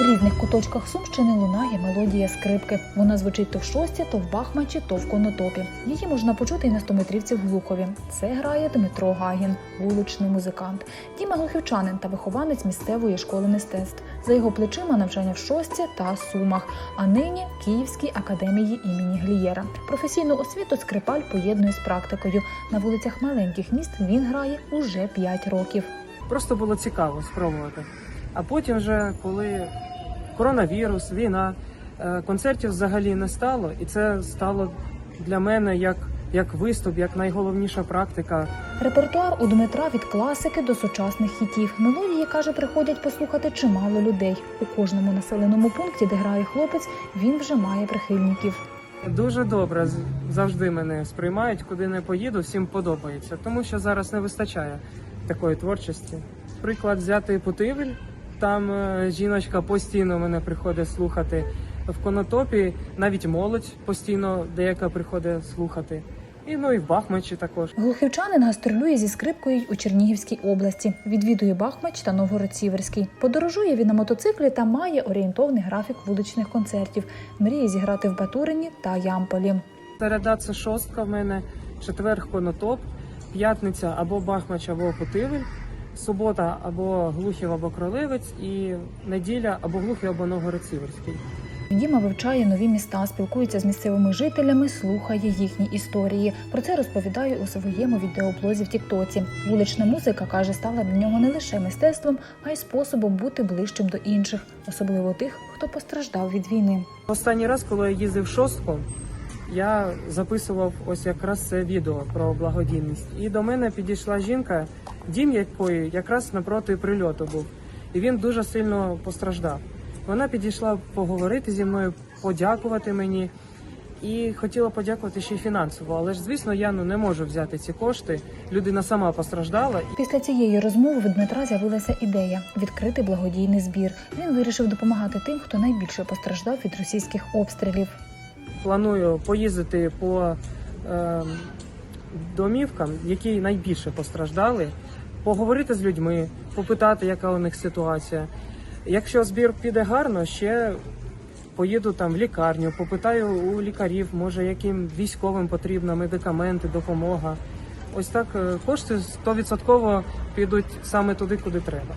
різних куточках Сумщини лунає мелодія скрипки. Вона звучить то в шості, то в Бахмачі, то в конотопі. Її можна почути і на стометрівці в Глухові. Це грає Дмитро Гагін, вуличний музикант. Діма глухівчанин та вихованець місцевої школи мистецтв. За його плечима навчання в шості та сумах, а нині Київській академії імені Глієра. Професійну освіту скрипаль поєднує з практикою. На вулицях маленьких міст він грає уже 5 років. Просто було цікаво спробувати. А потім, вже коли коронавірус, війна, е, концертів взагалі не стало, і це стало для мене як, як виступ, як найголовніша практика. Репертуар у Дмитра від класики до сучасних хітів. Мелодії каже, приходять послухати чимало людей. У кожному населеному пункті, де грає хлопець, він вже має прихильників. Дуже добре завжди мене сприймають, куди не поїду, всім подобається, тому що зараз не вистачає такої творчості. Приклад взяти Путивель, там е, жіночка постійно мене приходить слухати. В конотопі навіть молодь постійно деяка приходить слухати. І ну і в Бахмачі також. Глухівчанин гастролює зі скрипкою й у Чернігівській області. Відвідує Бахмач та Новгород-Сіверський. Подорожує він на мотоциклі та має орієнтовний графік вуличних концертів. Мріє зіграти в Батурині та Ямполі. Середа це шостка в мене, четвер конотоп, п'ятниця або Бахмач, або Путивель, субота або Глухів, або Кролевець, і неділя або Глухів, або Новгород-Сіверський. Діма вивчає нові міста, спілкується з місцевими жителями, слухає їхні історії. Про це розповідає у своєму відеоблозі в Тіктоці. Вулична музика каже, стала для нього не лише мистецтвом, а й способом бути ближчим до інших, особливо тих, хто постраждав від війни. Останній раз, коли я їздив шостку, я записував ось якраз це відео про благодійність. І до мене підійшла жінка, дім якої якраз напроти прильоту був. І він дуже сильно постраждав. Вона підійшла поговорити зі мною, подякувати мені. І хотіла подякувати ще й фінансово, але ж звісно, я ну не можу взяти ці кошти. Людина сама постраждала, Після цієї розмови в Дмитра з'явилася ідея відкрити благодійний збір. Він вирішив допомагати тим, хто найбільше постраждав від російських обстрілів. Планую поїздити по е, домівкам, які найбільше постраждали, поговорити з людьми, попитати, яка у них ситуація. Якщо збір піде гарно, ще поїду там в лікарню, попитаю у лікарів, може яким військовим потрібно медикаменти, допомога. Ось так е, кошти 100% підуть саме туди, куди треба.